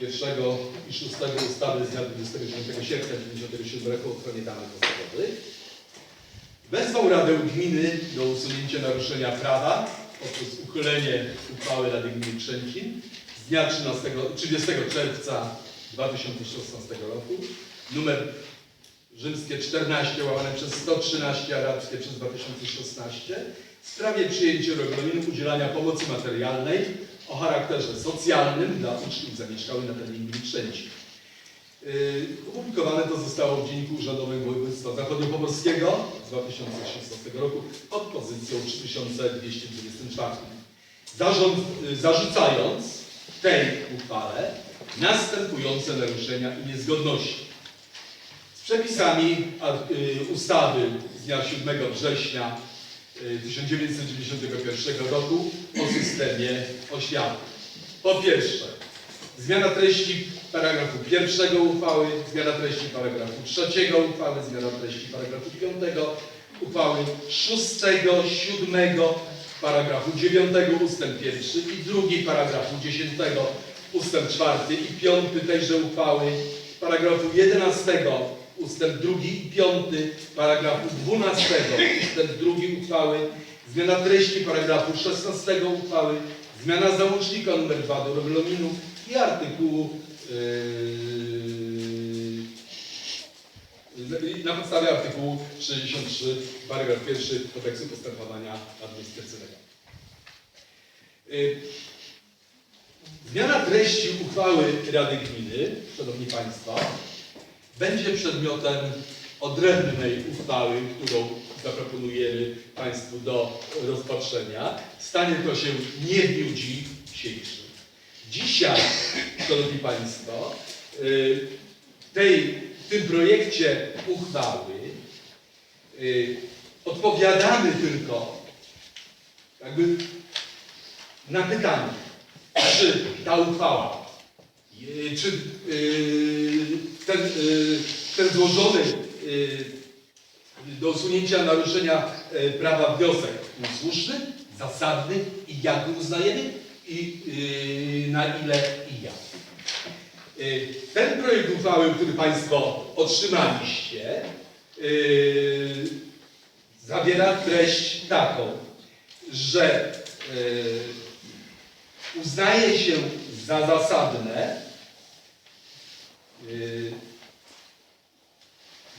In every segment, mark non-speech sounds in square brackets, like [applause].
pierwszego i szóstego ustawy z dnia 29 sierpnia 1997 roku o ochronie danych osobowych. Wezwał Radę Gminy do usunięcia naruszenia prawa poprzez uchylenie uchwały Rady Gminy Trzęcin z dnia 13, 30 czerwca 2016 roku numer rzymskie 14 łamane przez 113 arabskie przez 2016 w sprawie przyjęcia regulaminu udzielania pomocy materialnej o charakterze socjalnym dla uczniów zamieszkałych na terenie gminy Trzęcin. Yy, Opublikowane to zostało w Dzienniku Urzędowym Województwa Zachodniopomorskiego z 2016 roku pod pozycją 3224. Zarząd, yy, zarzucając tej uchwale następujące naruszenia i niezgodności. Z przepisami yy, ustawy z dnia 7 września 1991 roku o systemie oświaty. Po pierwsze, Zmiana treści paragrafu pierwszego uchwały, zmiana treści paragrafu trzeciego uchwały, zmiana treści paragrafu piątego uchwały, szóstego, siódmego, paragrafu dziewiątego ustęp pierwszy i drugi, paragrafu dziesiątego ustęp czwarty i piąty tejże uchwały, paragrafu jedenastego ustęp drugi i piąty, paragrafu dwunastego. Ustęp drugi uchwały, zmiana treści paragrafu szesnastego uchwały, zmiana załącznika nr 2 do regulaminu i artykułu yy, na podstawie artykułu 63 paragraf 1 kodeksu postępowania administracyjnego. Yy, Zmiana treści uchwały Rady Gminy, Szanowni Państwo, będzie przedmiotem odrębnej uchwały, którą zaproponujemy Państwu do rozpatrzenia. Stanie to się nie w dniu dzisiejszym. Dzisiaj, Szanowni Państwo, y, w tej, w tym projekcie uchwały y, odpowiadamy tylko jakby na pytanie, czy ta uchwała, y, czy y, ten, y, ten złożony y, do usunięcia naruszenia y, prawa wniosek był słuszny, zasadny i jak go uznajemy i y, na ile i jak. Y, Ten projekt uchwały, który Państwo otrzymaliście, y, zawiera treść taką, że y, uznaje się za zasadne y,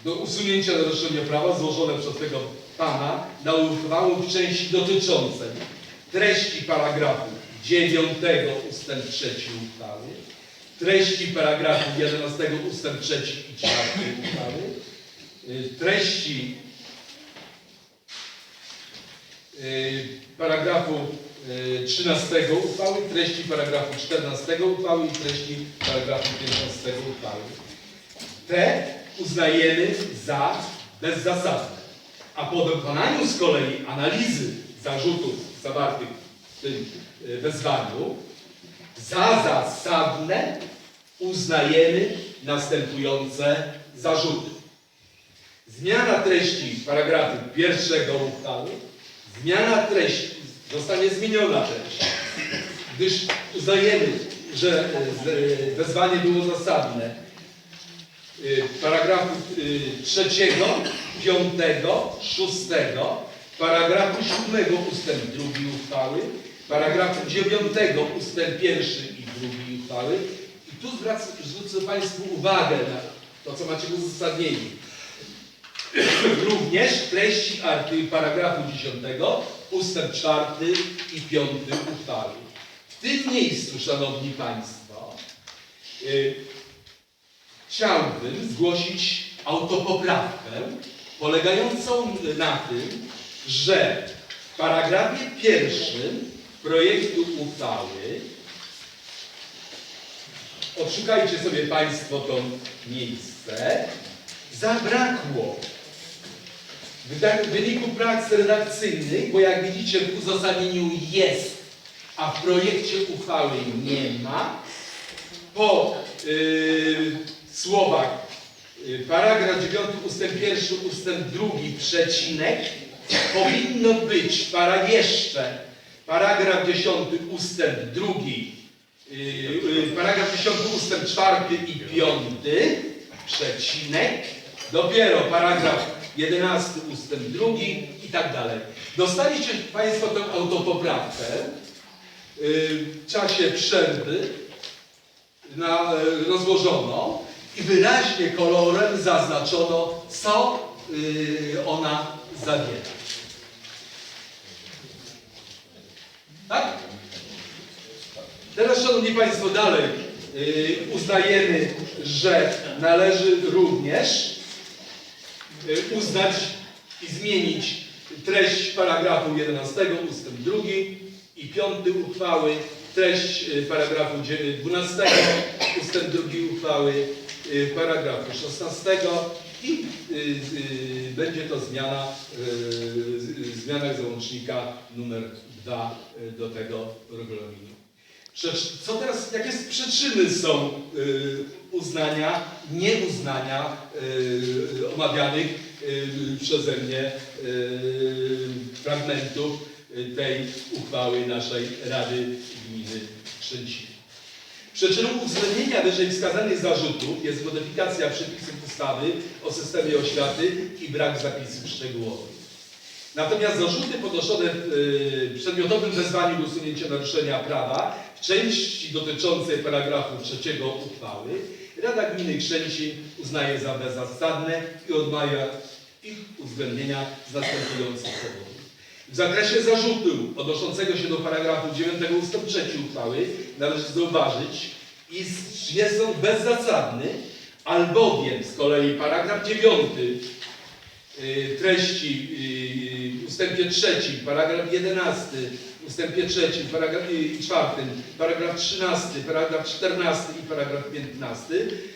do usunięcia naruszenia prawa złożone przez tego pana na uchwałę w części dotyczącej treści paragrafu 9 ustęp 3 uchwały, treści paragrafu 11 ustęp 3 i 4 uchwały, y, treści y, paragrafu 13 uchwały, treści paragrafu 14 uchwały i treści paragrafu 15 uchwały. Te uznajemy za bezzasadne. A po dokonaniu z kolei analizy zarzutów zawartych w tym y, wezwaniu, za zasadne uznajemy następujące zarzuty. Zmiana treści paragrafu pierwszego uchwały, zmiana treści, zostanie zmieniona treść, gdyż uznajemy, że e, wezwanie było zasadne. Y, Paragrafu trzeciego, piątego, szóstego, paragrafu siódmego ustęp drugi uchwały, paragrafu dziewiątego ustęp pierwszy i drugi uchwały. I tu zwrócę Państwu uwagę na to, co macie w uzasadnieniu również treści paragrafu 10, ustęp 4 i 5 uchwały. W tym miejscu, Szanowni Państwo, y, chciałbym zgłosić autopoprawkę polegającą na tym, że w paragrafie pierwszym projektu uchwały odszukajcie sobie Państwo to miejsce, zabrakło w wyniku prac redakcyjnych, bo jak widzicie w uzasadnieniu jest, a w projekcie uchwały nie ma, po yy, słowach yy, paragraf 9 ustęp 1 ustęp 2 przecinek powinno być para jeszcze paragraf 10 ustęp 2 yy, yy, paragraf 10 ustęp 4 i 5, przecinek, dopiero paragraf 11 ustęp 2 i tak dalej. Dostaliście Państwo tę autopoprawkę y, w czasie przerwy na, y, rozłożono i wyraźnie kolorem zaznaczono, co y, ona zawiera. Tak? Teraz, Szanowni Państwo, dalej uznajemy, że należy również uznać i zmienić treść paragrafu 11 ustęp 2 i 5 uchwały, treść yy, paragrafu dzie- 12 ustęp 2 uchwały, yy, paragrafu 16 i będzie to zmiana zmiana załącznika numer 2 yy, do tego regulaminu. Co teraz, jakie przyczyny są y, uznania, nieuznania y, omawianych y, przeze mnie y, fragmentów tej uchwały naszej Rady Gminy Trzęcin. Przyczyną uwzględnienia wyżej wskazanych zarzutów jest modyfikacja przepisów ustawy o systemie oświaty i brak zapisów szczegółowych. Natomiast zarzuty podnoszone w y, przedmiotowym wezwaniu do usunięcia naruszenia prawa w części dotyczącej paragrafu trzeciego uchwały Rada Gminy Krzęcin uznaje za bezzasadne i odmawia ich uwzględnienia z następujących powodów. W zakresie zarzutu odnoszącego się do paragrafu 9 ust. 3 uchwały należy zauważyć, iż jest on bezzasadny, albowiem z kolei paragraf 9 y, treści y, ustępie trzecim, paragraf 11, ustępie trzecim, paragraf y, czwartym, paragraf 13, paragraf 14 i paragraf 15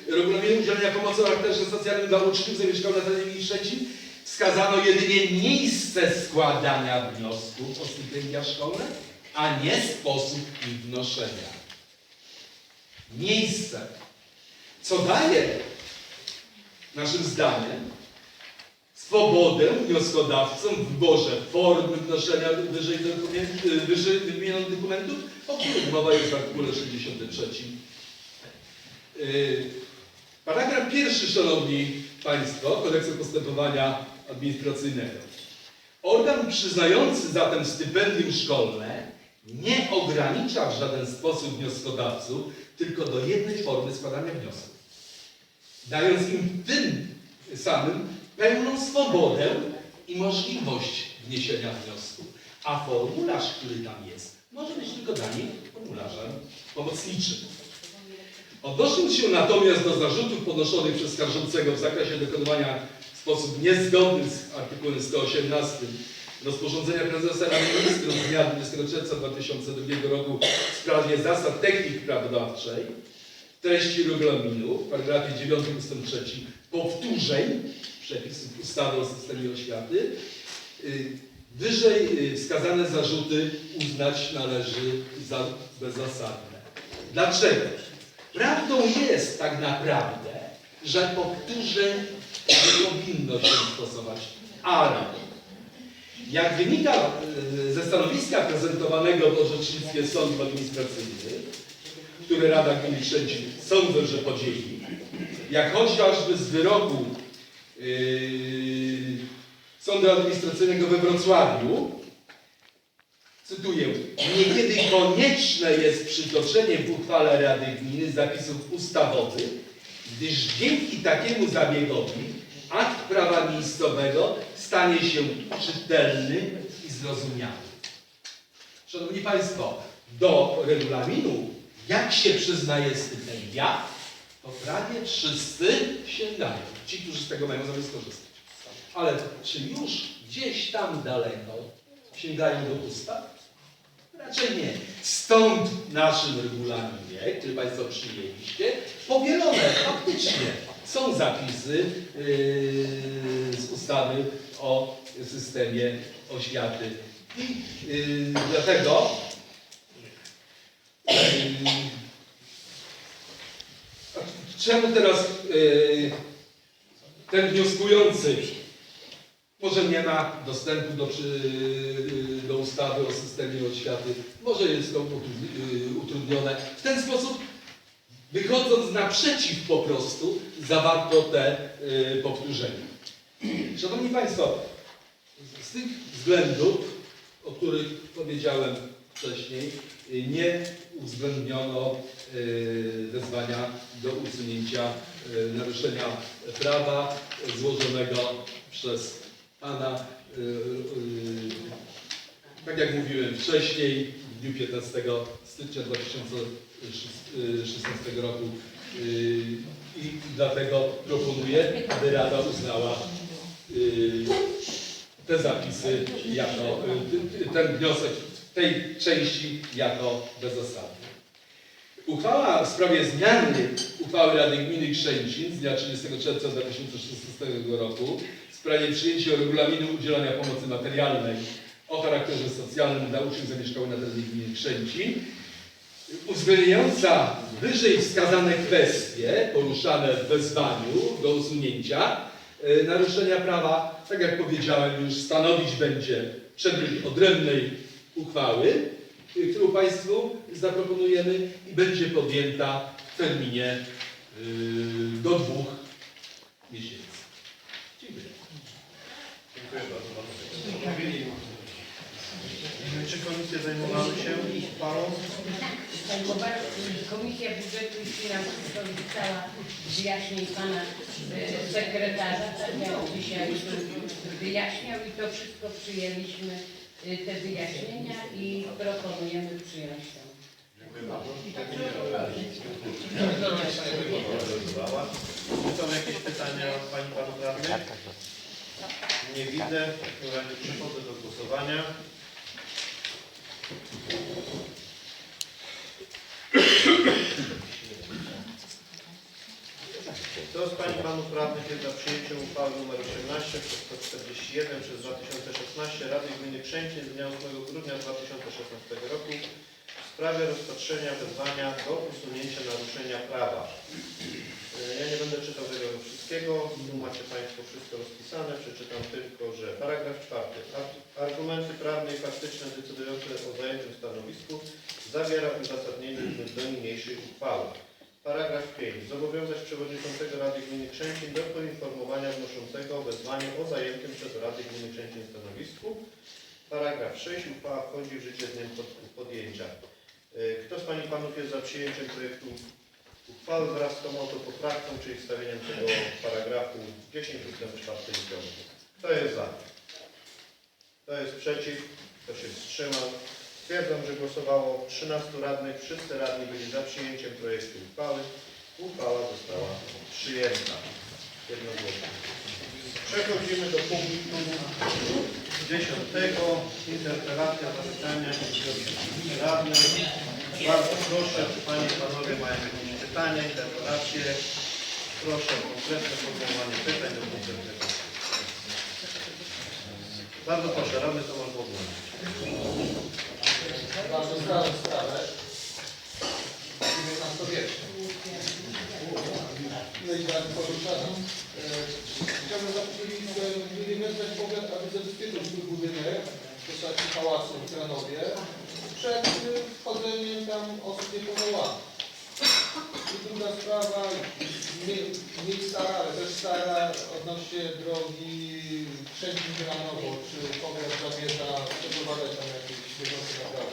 regulaminu udzielenia pomocy o charakterze socjalnym dla uczniów zamieszkałych na terenie Szczecin wskazano jedynie miejsce składania wniosków o stypendia szkolne, a nie sposób ich wnoszenia. Miejsce, co daje naszym zdaniem swobodę wnioskodawcom w wyborze formy wnoszenia wyżej, dokument, wyżej wymienionych dokumentów, o których mowa jest w artykule 63. Yy, Paragraf pierwszy, Szanowni Państwo, Kodeksu Postępowania Administracyjnego. Organ przyznający zatem stypendium szkolne nie ogranicza w żaden sposób wnioskodawców tylko do jednej formy składania wniosków, dając im tym samym pełną swobodę i możliwość wniesienia wniosku. A formularz, który tam jest, może być tylko dla nich formularzem pomocniczym. Odnosząc się natomiast do zarzutów podnoszonych przez skarżącego w zakresie dokonywania w sposób niezgodny z artykułem 118 rozporządzenia prezesa Rady Ministrów z dnia 20 czerwca 2002 roku w sprawie zasad techniki prawodawczej, treści regulaminu w paragrafie 9 ust. 3 powtórzeń przepisów ustawy o systemie oświaty, y, wyżej y, wskazane zarzuty uznać należy za bezzasadne. Dlaczego? Prawdą jest tak naprawdę, że powtórzeń nie powinno się stosować, ale jak wynika y, ze stanowiska prezentowanego w orzecznictwie sądów administracyjnych, które Rada Gminy sądzę, że podzieli, jak chociażby z wyroku Sądu Administracyjnego we Wrocławiu, cytuję, niekiedy konieczne jest przytoczenie w uchwale Rady Gminy zapisów ustawowych, gdyż dzięki takiemu zabiegowi akt prawa miejscowego stanie się czytelny i zrozumiały. Szanowni Państwo, do regulaminu, jak się przyznaje stypendia, to prawie wszyscy sięgają. Ci, którzy z tego mają zamiar skorzystać. Ale czy już gdzieś tam daleko sięgają do ustaw? Raczej nie. Stąd naszym regulaminie, który Państwo przyjęliście, powielone faktycznie są zapisy yy, z ustawy o systemie oświaty. I yy, dlatego yy, Czemu teraz yy, ten wnioskujący może nie ma dostępu do, yy, do ustawy o systemie oświaty, może jest to yy, utrudnione. W ten sposób wychodząc naprzeciw po prostu, zawarto te y, powtórzenia. Szanowni Państwo, z tych względów, o których powiedziałem wcześniej, y, nie uwzględniono y, wezwania do usunięcia y, naruszenia prawa złożonego przez Pana. Tak jak mówiłem wcześniej, w dniu 15 stycznia 2016 roku i dlatego proponuję, aby Rada uznała te zapisy jako, ten wniosek tej części jako bezzasadny. Uchwała w sprawie zmiany uchwały Rady Gminy Krzęcin z dnia 30 czerwca 2016 roku w sprawie przyjęcia regulaminu udzielania pomocy materialnej o charakterze socjalnym dla uczniów zamieszkałych na terenie gminy Krzęcin, uwzględniająca wyżej wskazane kwestie poruszane w wezwaniu do usunięcia e, naruszenia prawa, tak jak powiedziałem, już stanowić będzie przedmiot odrębnej uchwały, y, którą Państwu zaproponujemy i będzie podjęta w terminie y, do dwóch miesięcy. Dziękuję. Dziękuję bardzo panu. Czy komisje zajmowały się uchwałą? Zajmowa- Komisja Budżetu i Finansów dostała wyjaśnień pana e, sekretarza, tak jak dzisiaj wyjaśniał i to wszystko przyjęliśmy, te wyjaśnienia i proponujemy przyjąć to. Dziękuję bardzo. Czy są jakieś pytania od Pani Panów Radnych? Nie widzę. W takim razie przechodzę do głosowania. Kto z Pani Panów Radnych jest za przyjęciem uchwały nr 18 przez 141 przez 2016 Rady Gminy Krzęcin z dnia 8 grudnia 2016 roku w sprawie rozpatrzenia wezwania do usunięcia naruszenia prawa. E, Ja nie będę czytał tego wszystkiego, tu macie Państwo wszystko rozpisane, przeczytam tylko, że paragraf czwarty. Ar- Argumenty prawne i faktyczne decydujące o zajętym stanowisku zawiera uzasadnienie do niniejszej uchwały. Paragraf 5. Zobowiązać przewodniczącego Rady Gminy Krzęcin do poinformowania wnoszącego o wezwaniu o zajętym przez Radę Gminy Krzęcin stanowisku. Paragraf 6. Uchwała wchodzi w życie z dniem pod- podjęcia. E, Kto z Pani Panów jest za przyjęciem projektu uchwały wraz z tą autopoprawką, czyli wstawieniem tego paragrafu 10 ust. 4 i 5? Kto jest za? Kto jest przeciw? Kto się wstrzymał? Stwierdzam, że głosowało 13 radnych. Wszyscy radni byli za przyjęciem projektu uchwały. Uchwała została przyjęta. Jednogłośnie. Przechodzimy do punktu 10. Interpelacja, zapytania radnych. Bardzo proszę, Panie i Panowie mają jakieś pytania, interpelacje? Proszę o konkretne formułowanie pytań do konkretnego. Bardzo proszę, radny Tomasz Bogdan. Bardzo starą sprawę. XIX-wieczną. No i tak poruszano. E, Chciałbym wywiązać pogląd, aby zabezpieczyć ten budynek w postaci pałacu w Kranowie przed e, wchodzeniem tam osób niepowołanych. I druga sprawa, mniej, mniej stara, ale też stara odnośnie drogi Krzęcin-Kranowo, czy powiat zamierza przeprowadzać tam jakieś bieżące naprawy.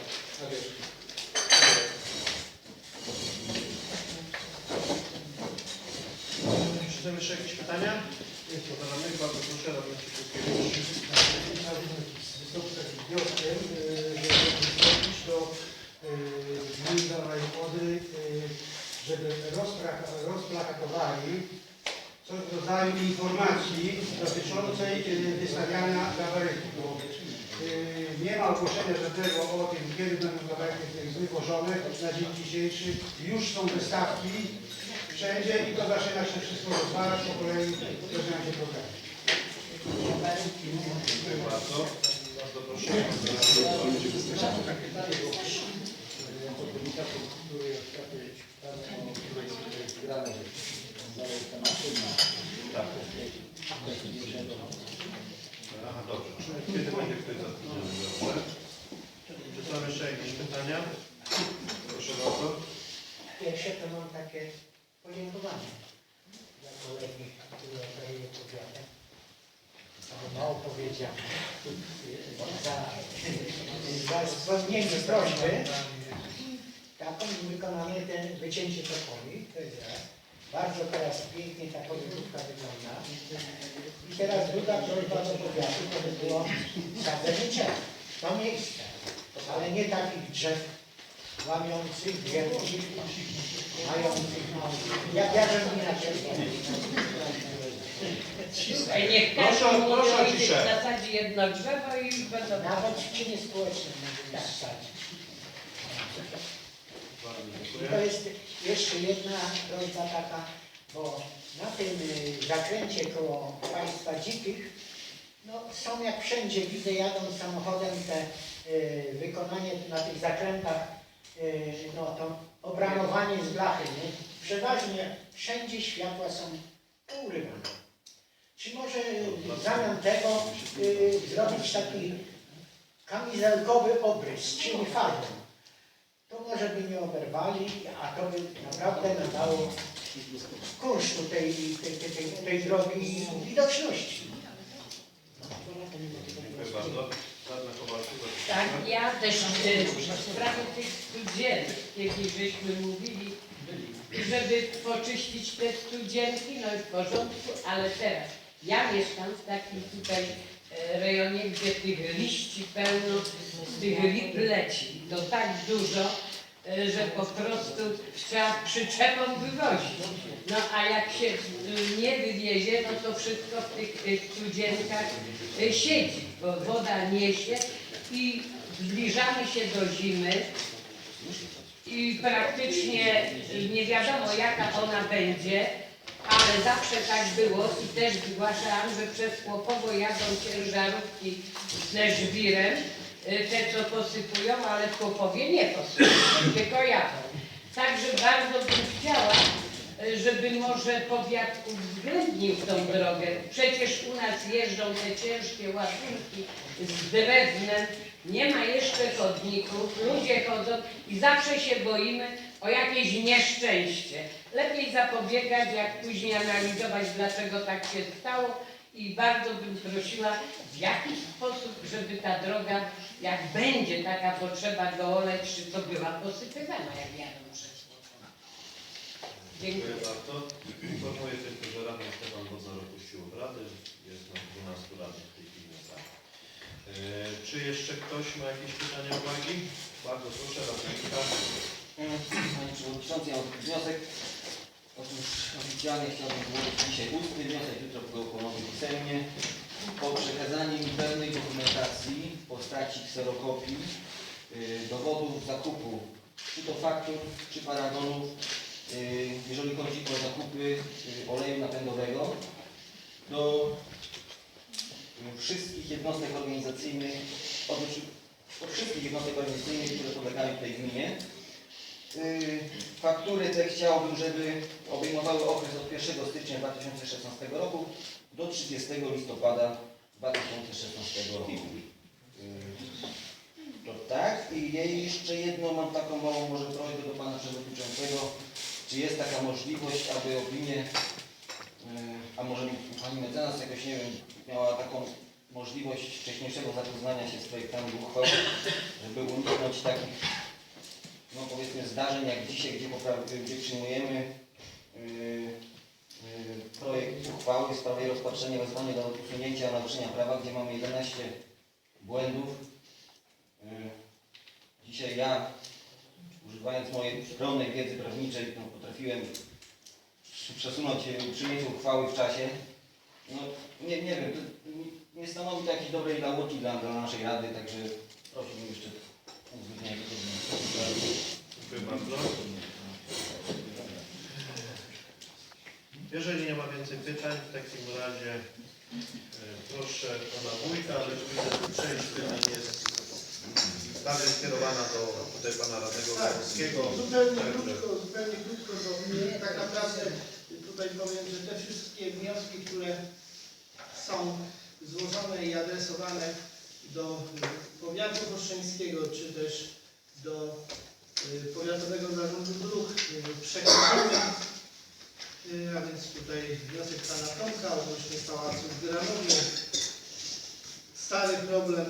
Czy są jeszcze jakieś pytania? Do radnych, bardzo proszę, radny. Chciałbym wystąpić takim wnioskiem, y, żeby wystąpić do gminy Dolnej Wody, y, żeby rozplakatowali coś w informacji dotyczącej y, wystawiania gabarytów. Y, Nie ma ogłoszenia żadnego o tym, kiedy będą gabaryty wywożone. Na dzień dzisiejszy już są wystawki wszędzie i to zaczyna się wszystko rozwalać, po kolei zaczyna się problemy. Dziękuję bardzo. Bardzo proszę. Tak. Aha, dobrze. Kiedy będzie ktoś zatrudniony? Dobrze. Czy są jeszcze jakieś pytania? Proszę bardzo. pierwsze to mam takie podziękowanie dla kolegi, który operuje powiatem. Mało powiedziałem. Za, za spełnienie prośby taką wykonanie ten wycięcie topoli, to jest raz. Bardzo teraz pięknie ta podróżka wygląda. I teraz druga prośba do powiatu, to by było sadzenie drzew. To miejsce, ale nie takich drzew łamiących, wielkich, mających, jak ja bym inaczej Słuchaj, niech Proszę- proszę o ciszę. zasadzi jedno drzewo i będą... Nawet w czynie społecznym mogę sadzić. I to jest jeszcze jedna prośba taka, bo na tym y, zakręcie koło państwa dzikich, no są jak wszędzie, widzę jadąc samochodem te y, wykonanie na tych zakrętach, y, no to obramowanie z blachy, nie? Przeważnie wszędzie światła są pourywane. Czy może w zamian tego y, zrobić taki kamizelkowy obrys, czyli farbą? To może by nie oberwali, a to by naprawdę nadało kunsztu tej, tej, tej, tej, drogi widoczności. Dziękuję bardzo. Tak, ja też y, w sprawie tych studzienów, kiedy żeśmy mówili, żeby poczyścić te studzienki, no i w porządku, ale teraz ja mieszkam w takim tutaj e, rejonie, gdzie tych liści pełno, z tych lip leci. To tak dużo, e, że po prostu trzeba przyczepą wywozić. No a jak się y, nie wywiezie, no to wszystko w tych studzienkach y, siedzi, bo woda niesie i zbliżamy się do zimy i praktycznie nie wiadomo jaka ona będzie, ale zawsze tak było i też zgłaszałam, że przez Chłopowo jadą ciężarówki ze żwirem, y, te co posypują, ale w Chłopowie nie posypują, [clears throat] tylko jadą. Także bardzo bym chciała, y, żeby może powiat uwzględnił tą drogę. Przecież u nas jeżdżą te ciężkie ładunki z drewnem, nie ma jeszcze chodników, ludzie chodzą i zawsze się boimy o jakieś nieszczęście. Lepiej zapobiegać, jak później analizować, dlaczego tak się stało i bardzo bym prosiła, w jaki sposób, żeby ta droga, jak będzie taka potrzeba dooleć, czy to była posypywana, jak jadą przez Chłopowo. Dziękuję bardzo. Informuję tylko, że Radny Stefan Wozor opuścił obrady. Jest na 12 radnych w tej chwili na sali. E, Czy jeszcze ktoś ma jakieś pytania, uwagi? Bardzo proszę, Radny Stefan. Panie Przewodniczący, ja mam wniosek. Otóż oficjalnie chciałbym złożyć dzisiaj ustny wniosek, jutro go ponownie pisemnie, o przekazanie mi pełnej dokumentacji w postaci kserokopii y, dowodów zakupu, czy to faktur, czy paragonów, y, jeżeli chodzi o zakupy y, oleju napędowego do wszystkich jednostek organizacyjnych, od, od wszystkich jednostek organizacyjnych, które podlegają tej gminie. Y, Faktury te chciałbym, żeby obejmowały okres od 1 stycznia 2016 roku do 30 listopada 2016 roku. Y, To tak. I jeszcze jedno mam taką małą może prośbę do Pana Przewodniczącego. Czy jest taka możliwość, aby opinię, y, a może Pani Mecenas jakoś, nie wiem, miała taką możliwość wcześniejszego zapoznania się z projektami uchwał, żeby uniknąć takich no powiedzmy zdarzeń jak dzisiaj, gdzie, gdzie przyjmujemy yy, yy, projekt uchwały w sprawie rozpatrzenia wezwania do usunięcia naruszenia prawa, gdzie mamy 11 błędów. Yy, dzisiaj ja, używając mojej skromnej wiedzy prawniczej, no, potrafiłem przesunąć yy, przyjęcie uchwały w czasie. No nie, nie wiem, nie stanowi to jakiejś dobrej nauki dla, dla naszej rady, także bardzo. Jeżeli nie ma więcej pytań, w takim razie e, proszę pana wójta, ale widzę, że część pytań jest bardziej skierowana do tutaj pana radnego Tak, Górskiego. zupełnie Także krótko, zupełnie krótko, bo mnie tak naprawdę tutaj powiem, że te wszystkie wnioski, które są złożone i adresowane do powiatu kostrzeńskiego, czy też do Powiatowego Zarządu Dróg y, przekazany. Y, A więc tutaj wniosek pana Tomka odnośnie pałacu w Granowie. Stary problem,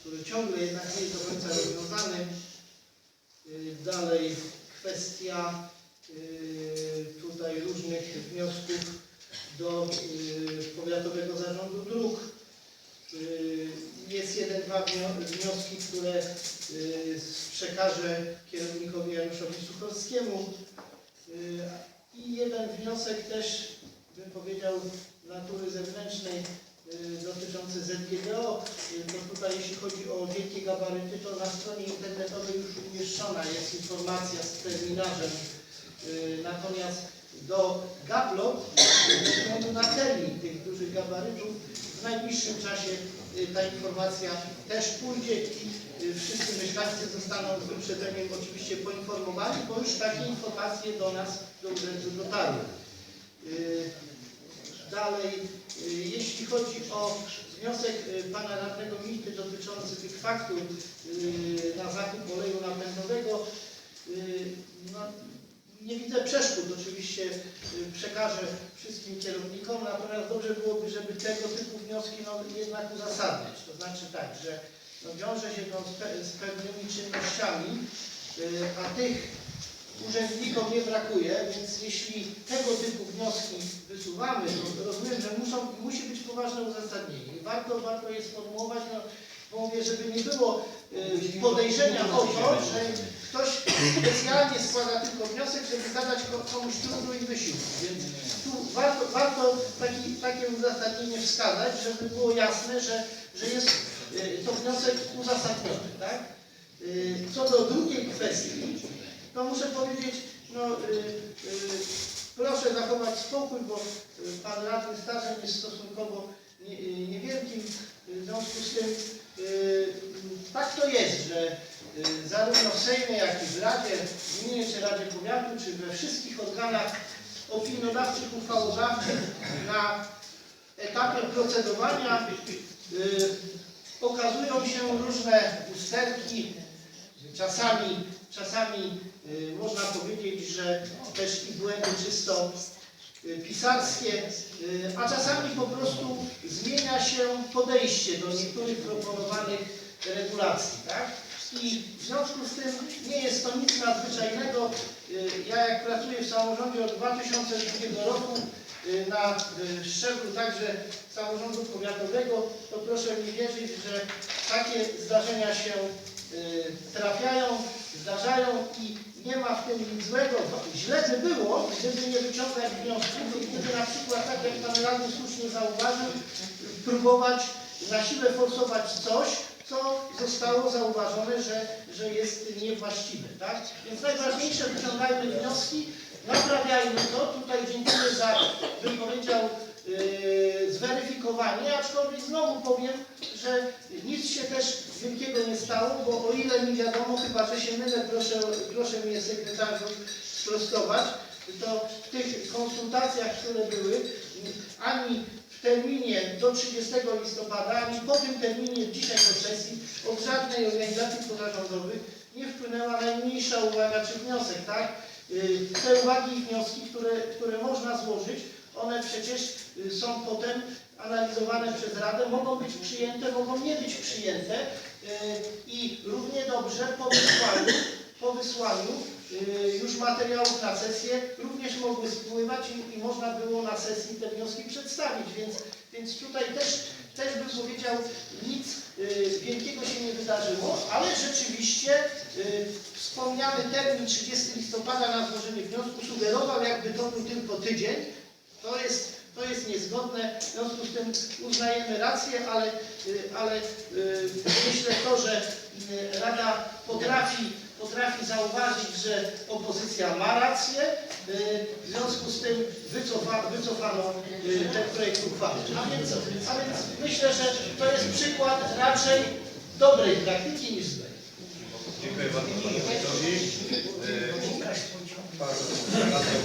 który ciągle jednak nie jest do końca rozwiązany. Y, Dalej kwestia y, tutaj różnych wniosków do y, Powiatowego Zarządu Dróg. Y, Jest jeden, dwa wnio- wnioski, które y, przekażę kierownikowi Januszowi Suchowskiemu. Y, I jeden wniosek też, bym powiedział, natury zewnętrznej dotyczący ZGDO. To tutaj jeśli chodzi o wielkie gabaryty, to na stronie internetowej już umieszczona jest informacja z terminarzem. Natomiast do Gablot, ze względu na termin tych dużych gabarytów, w najbliższym czasie y, ta informacja też pójdzie i y, wszyscy mieszkańcy zostaną z wyprzedzeniem oczywiście poinformowani, bo już takie informacje do nas, do urzędu dotarły. Y, Dalej, jeśli chodzi o wniosek pana radnego Michty dotyczący tych faktur na zakup oleju napędowego, no, nie widzę przeszkód, oczywiście y, przekażę wszystkim kierownikom, natomiast dobrze byłoby, żeby tego typu wnioski no, jednak uzasadniać. To znaczy tak, że no, wiąże się to z, z pewnymi czynnościami, y, a tych urzędnikom nie brakuje, więc jeśli tego typu wnioski wysuwamy, to rozumiem, że muszą, musi być poważne uzasadnienie. Warto, warto je sformułować, no, mówię, żeby nie było y, podejrzenia o to, że specjalnie składa tylko wniosek, żeby zadać ko- komuś trudu i wysiłku. Więc tu warto, warto taki, takie uzasadnienie wskazać, żeby było jasne, że, że jest y, to wniosek uzasadniony. Tak? Y, Co do drugiej kwestii, to muszę powiedzieć, no y, y, proszę zachować spokój, bo y, pan radny stażem jest stosunkowo nie, niewielkim, w związku z tym y, tak to jest, że zarówno w Sejmie, jak i w Radzie Gminy czy Radzie Powiatu, czy we wszystkich organach opiniodawczych, uchwałodawczych na etapie procedowania y, okazują się różne usterki, czasami, czasami y, można powiedzieć, że też i błędy czysto y, pisarskie, y, a czasami po prostu zmienia się podejście do niektórych proponowanych regulacji, tak? I w związku z tym nie jest to nic nadzwyczajnego. Y, Ja jak pracuję w samorządzie od 2002 roku y, na y, szczeblu także samorządu powiatowego, to proszę mi wierzyć, że takie zdarzenia się trafiają, zdarzają i nie ma w tym nic złego. Źle by było, gdyby nie wyciągać wniosków i gdyby na przykład, tak jak Pan Radny słusznie zauważył, próbować na siłę forsować coś, co zostało zauważone, że, że jest niewłaściwe. Tak? Więc najważniejsze wyciągajmy wnioski, naprawiajmy to. Tutaj dziękuję za, bym powiedział, yy, zweryfikowanie, aczkolwiek znowu powiem, że nic się też wielkiego nie stało, bo o ile mi wiadomo, chyba że się mylę, proszę, proszę mnie sekretarzu sprostować, to w tych konsultacjach, które były, ani w terminie do 30 listopada, ani po tym terminie dzisiaj do sesji od żadnej organizacji pozarządowych nie wpłynęła najmniejsza uwaga czy wniosek, tak? Y, Te uwagi i wnioski, które, które można złożyć, one przecież y, są potem analizowane przez Radę, mogą być przyjęte, mogą nie być przyjęte y, i równie dobrze po wysłaniu, po wysłaniu już materiałów na sesję również mogły spływać i, i można było na sesji te wnioski przedstawić, więc, więc tutaj też, też bym powiedział, nic y, wielkiego się nie wydarzyło, ale rzeczywiście y, wspomniany termin 30 listopada na złożenie wniosku sugerował, jakby to był tylko tydzień. To jest, to jest niezgodne, w związku z tym uznajemy rację, ale, y, ale y, myślę to, że y, Rada potrafi, potrafi zauważyć, że opozycja ma rację, y, w związku z tym wycofa, wycofano y, ten projekt uchwały. A więc, a więc myślę, że to jest przykład raczej dobrej praktyki niż złej. Dziękuję bardzo panu prezesowi. E, Pan radny